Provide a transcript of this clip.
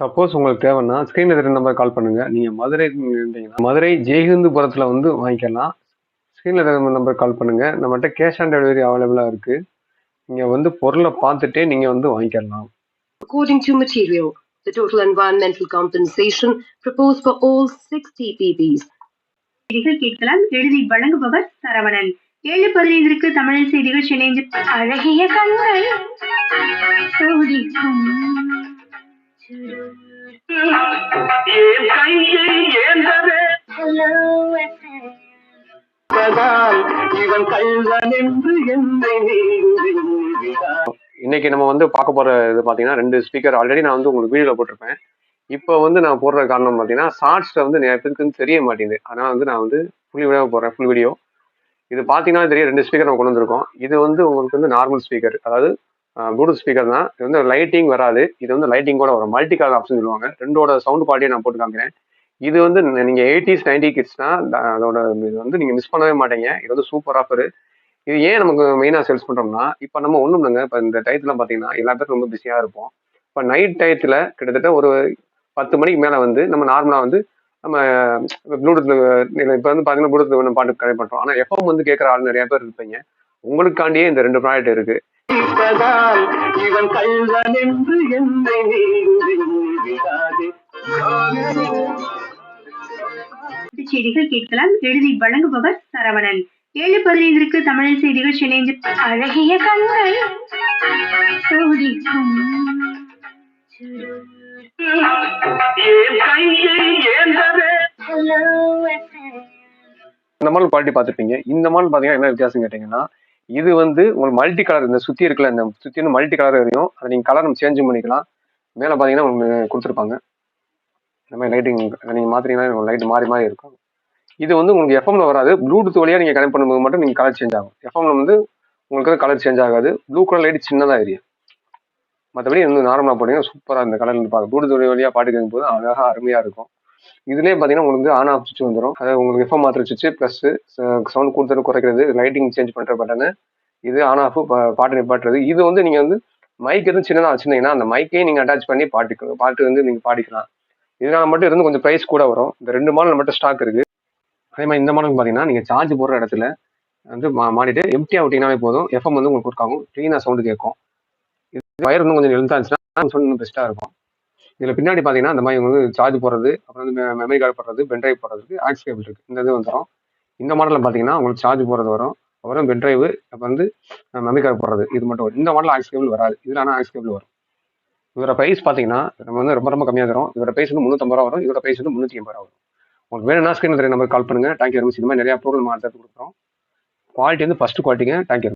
Suppose உங்களுக்கு தேவைன்னா ஸ்க்ரீனில் இருக்கிற நம்பர் கால் பண்ணுங்க. நீங்கள் மதுரை இருந்தீங்கன்னா மதுரை ஜெய்ஹிந்துபுரத்தில் வந்து வாங்கிக்கலாம். ஸ்க்ரீனில் இருக்கிற நம்பர் கால் பண்ணுங்க. நம்மகிட்ட கேஷ் ஆன் டெலிவரி அவைலபிளாக இருக்குது நீங்கள் வந்து பொருளை பார்த்துட்டே நீங்கள் வந்து வாங்கிக்கலாம். According to material, the total environmental compensation proposed for all six TPPs செய்திகள் கேட்கலாம். எழுதி வழங்குபவர் சரவணன். ஏழு பதினைந்திற்கு தமிழ் செய்திகள் சென்னை அழகிய கண்கள். என் கையை ஏந்தவே என்பதால் இவன் கள்ளன் என்று என்னை நீங்குகிறான் இன்னைக்கு நம்ம வந்து பார்க்க போகிற இது பார்த்தீங்கன்னா ரெண்டு ஸ்பீக்கர் ஆல்ரெடி நான் வந்து உங்களுக்கு வீடியோவில் போட்டிருப்பேன். இப்போ வந்து நான் போடுற காரணம் பார்த்தீங்கன்னா ஷார்ட்ஸில் வந்து நிறைய பேருக்கு வந்து தெரிய மாட்டேங்குது. அதனால் வந்து நான் வந்து ஃபுல் வீடியோ போடுறேன் ஃபுல் வீடியோ இது பார்த்தீங்கன்னா தெரியும் ரெண்டு ஸ்பீக்கர் நம்ம கொண்டு வந்திருக்கோம். இது வந்து உங்களுக்கு வந்து நார்மல் ஸ்பீக்கர் அதாவது ப்ளூடூத் ஸ்பீக்கர் தான். இது வந்து லைட்டிங் வராது. இது வந்து லைட்டிங் கூட வரும். மல்டி கலர் ஆப்ஷன் சொல்லுவாங்க. ரெண்டோட சவுண்ட் குவாலிட்டியை நான் போட்டு காமிக்கிறேன். இது வந்து நீங்கள் எயிட்டிஸ் நைன்டி கிட்ஸ்னா அதோட இது வந்து நீங்கள் மிஸ் பண்ணவே மாட்டீங்க. இது வந்து சூப்பர் ஆஃபர் இது ஏன் நமக்கு மெயினாக சேல்ஸ் பண்ணுறோம்னா இப்போ நம்ம ஒன்றும் இல்லைங்க. இப்போ இந்த டயத்தில் பார்த்தீங்கன்னா எல்லா பேரும் ரொம்ப பிஸியாக இருப்போம். இப்போ நைட் டயத்தில் கிட்டத்தட்ட ஒரு பத்து மணிக்கு மேலே வந்து நம்ம நார்மலாக வந்து நம்ம ப்ளூடூத் இப்போ வந்து பார்த்தீங்கன்னா ப்ளூடூத் ஒன்று பாட்டு கனெக்ட் பண்ணுறோம் ஆனால் எஃப்எம் வந்து கேட்குற ஆள் நிறைய பேர் இருப்பீங்க. உங்களுக்காண்டியே இந்த ரெண்டு ப்ராடக்ட் இருக்குது என்பதால் இவன் கள்ளன் என்று என்னை செய்திகள் கேட்கலாம். எழுதி வழங்குபவர் சரவணன். ஏழு பதினைந்திற்கு தமிழ் செய்திகள் சென்னை அழகிய கண்கள். ஏந்தவே? இந்த மாடல் குவாலிட்டி பார்த்துருப்பீங்க இந்த மாடல் பார்த்தீங்கன்னா என்ன வித்தியாசம் கேட்டிங்கன்னா இது வந்து உங்களுக்கு மல்டி கலர் இந்த சுற்றி இருக்குல்ல இந்த சுற்றி வந்து மல்டி கலர் வரையும் அதை நீங்கள் கலர் நம்ம சேஞ்சும் பண்ணிக்கலாம். மேலே பார்த்தீங்கன்னா உங்களுக்கு கொடுத்துருப்பாங்க. இந்த மாதிரி லைட்டிங் நீங்கள் மாற்றிங்கன்னா லைட் மாறி மாறி இருக்கும். இது வந்து உங்களுக்கு எஃப்எம்ல வராது. ப்ளூடூத் வழியாக நீங்கள் கனெக்ட் பண்ணும்போது மட்டும் நீங்கள் கலர் சேஞ்ச் ஆகும். எஃப்எம்ல வந்து உங்களுக்கு வந்து கலர் சேஞ்ச் ஆகாது. ப்ளூ கலர் லைட் சின்னதாக ஏரியா மற்றபடி வந்து நார்மலாக போட்டீங்கன்னா சூப்பராக இந்த கலர் பார்க்க ப்ளூடூத் வழியாக பாட்டு கேட்கும்போது அழகாக அருமையாக இருக்கும். இதுலேயே பார்த்தீங்கன்னா உங்களுக்கு ஆன் ஆஃப் சுவிட்ச் வந்துடும் அதாவது உங்களுக்கு எஃப்எம் மாத்திர சுவிட்ச் ப்ளஸ் சவுண்ட் கொடுத்தது குறைக்கிறது லைட்டிங் சேஞ்ச் பண்ணுற பட்டனு இது ஆன் ஆஃப் பாட்டு நிப்பாட்டுறது. இது வந்து நீங்கள் வந்து மைக் எதுவும் சின்னதாக வச்சுருந்தீங்கன்னா அந்த மைக்கே நீங்கள் அட்டாச் பண்ணி பாட்டு பாட்டு வந்து நீங்கள் பாடிக்கலாம். இதனால மட்டும் இருந்து கொஞ்சம் ப்ரைஸ் கூட வரும். இந்த ரெண்டு மாடல் மட்டும் ஸ்டாக் இருக்குது அதே மாதிரி இந்த மாடலுக்கு பார்த்தீங்கன்னா நீங்கள் சார்ஜ் போடுற இடத்துல வந்து மா மாடிட்டு எம்டியாக விட்டிங்கனாலே போதும். எஃப்எம் வந்து உங்களுக்கு கொடுக்காகும் க்ளீனாக சவுண்டு கேட்கும். இது வயர் இன்னும் கொஞ்சம் எழுந்தாச்சுன்னா இருந்துச்சுன்னா சவுண்ட் இன்னும் பெஸ்ட்டாக இருக்கும். இதில் பின்னாடி பார்த்தீங்கன்னா இந்த மாதிரி வந்து சார்ஜ் போடுறது அப்புறம் வந்து மெமரி கார்டு போடுறது பென்ட்ரைவ் போடுறதுக்கு ஆக்ஸ் கேபிள் இருக்குது இந்த இது வந்துடும் இந்த மாடலில் பார்த்தீங்கன்னா உங்களுக்கு சார்ஜ் போடுறது வரும். அப்புறம் பென்ட்ரைவ் அப்போ வந்து மெமரி கார்டு போடுறது. இது மட்டும் வரும். இந்த மாடல் ஆக்ஸ் கேபிள் வராது. இதில் ஆனால் ஆக்ஸ் கேபிள் வரும். இதோட ப்ரைஸ் பார்த்தீங்கன்னா நம்ம வந்து ரொம்ப ரொம்ப கம்மியாக தரும். இதோட ப்ரைஸ் வந்து முந்நூற்றம்பது ரூபா வரும். இதோட ப்ரைஸ் வந்து முந்நூற்றி எண்பது ரூபா வரும். உங்களுக்கு வேணும்னா ஸ்க்ரீன் நம்பருக்கு கால் பண்ணுங்கள் தேங்க்யூ வெரி மச் இந்த மாதிரி நிறையா ப்ரோக்ராம் மாற்றி கொடுக்குறோம். குவாலிட்டி வந்து ஃபஸ்ட்டு குவாலிட்டிங்க தேங்க்யூ